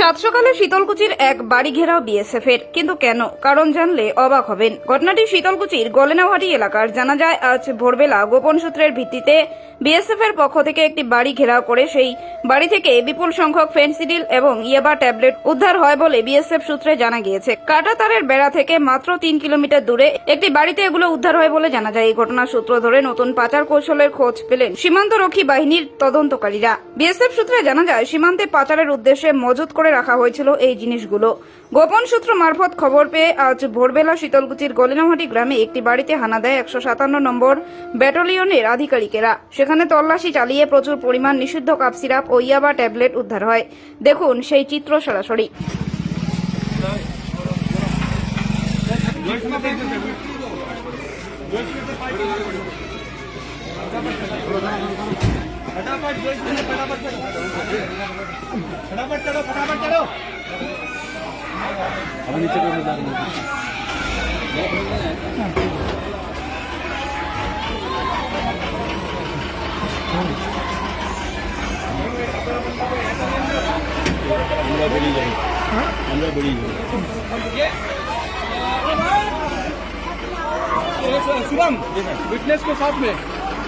সাত সকালে শীতলকুচির এক বাড়ি ঘেরাও বিএসএফ এর। কিন্তু কেন? কারণ জানলে অবাক হবেন। ঘটনাটি শীতলকুচির গলেনাহাটি এলাকার। জানা যায়, আজ ভোরবেলা গোপন সূত্রের ভিত্তিতে বিএসএফ এর পক্ষ থেকে একটি বাড়ি ঘেরাও করে সেই বাড়ি থেকে বিপুল সংখ্যক ফেন্সিডিল এবং ইয়াবা ট্যাবলেট উদ্ধার হয় বলে বিএসএফ সূত্রে জানা গিয়েছে। কাটাতারের বেড়া থেকে মাত্র তিন কিলোমিটার দূরে একটি বাড়িতে এগুলো উদ্ধার হয় বলে জানা যায়। এই ঘটনার সূত্র ধরে নতুন পাচার কৌশলের খোঁজ পেলেন সীমান্তরক্ষী বাহিনীর তদন্তকারীরা। বিএসএফ সূত্রে জানা যায়, সীমান্তে পাচারের উদ্দেশ্যে মজুত করে রাখা হয়েছিল এই জিনিসগুলো। গোপন সূত্র মারফত খবর পেয়ে আজ ভোরবেলা শীতলকুচির গলিনামাটি গ্রামে একটি বাড়িতে হানা দেয় একশো সাতান্ন নম্বর ব্যাটালিয়নের আধিকারিকেরা। সেখানে তল্লাশি চালিয়ে প্রচুর পরিমাণ নিষিদ্ধ কাপ সিরাপ ও ইয়াবা ট্যাবলেট উদ্ধার হয়। দেখুন সেই চিত্র সরাসরি। फटाफट फटाफट फटाफट चलो फटाफट चलो। अब नीचे बड़ी जाए अंदर बड़ी जाए शिवम विटनेस के साथ में।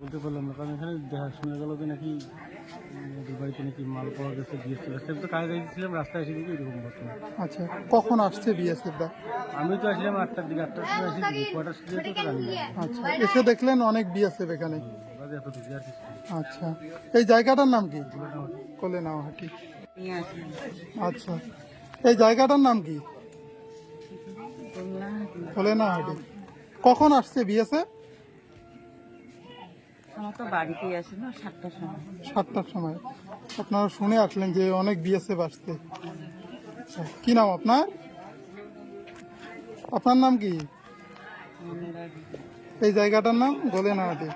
বলতে পারলাম না কারণ এখানে দেখা শোনা গেল যে নাকি বাড়িতে নাকি মাল পাওয়া গেছে জিজ্ঞেস করে তো কাজে যাচ্ছিলাম রাস্তায় এসে কিন্তু এরকম ঘটনা। আচ্ছা কখন আসছে বিএসএফ দা আমি তো আসলাম আটটার দিকে আটটার সময় এসেছি কটার সময় তো জানি আচ্ছা এসে দেখলেন অনেক বিএসএফ এখানে। আচ্ছা এই জায়গাটার নাম কি? কোলেনাওহাটি আচ্ছা। এই জায়গাটার নাম কি? কোলেনাহাটি। কখন আসছে না সাতটার সময়। আপনারা শুনে আসলেন যে অনেক বিএসএফ আসছে আচ্ছা, কি নাম আপনার? আপনার নাম কি? এই জায়গাটার নাম গোলেনাহাটি